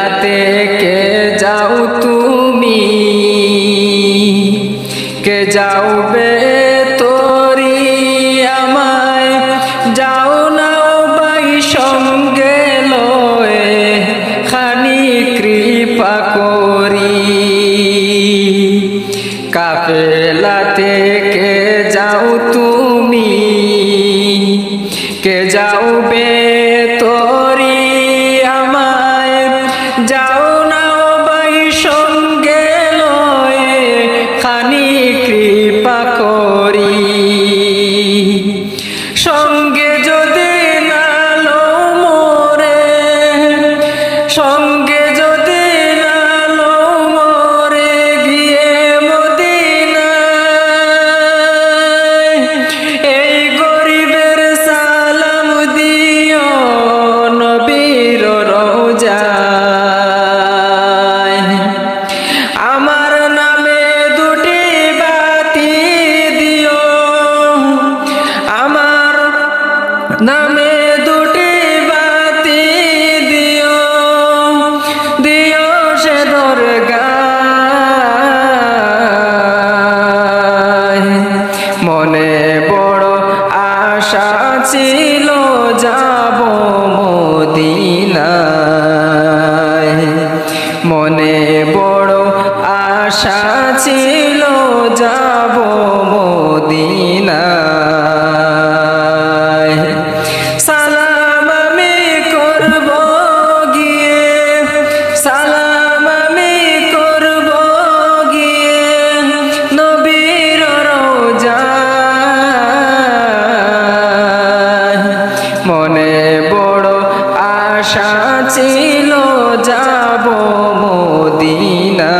কাফেলাতে কে যাও তুমি? কে যাওবে তোরি আমায়? যাও নাও বাই সঙ্গে লয়ে, খানি কৃপা করি। কাফেলাতে কে যাও তুমি মনে বড় আশা ছিল যাব মদিনায়। মনে বড় আশা ছিল যাব মোদিনা।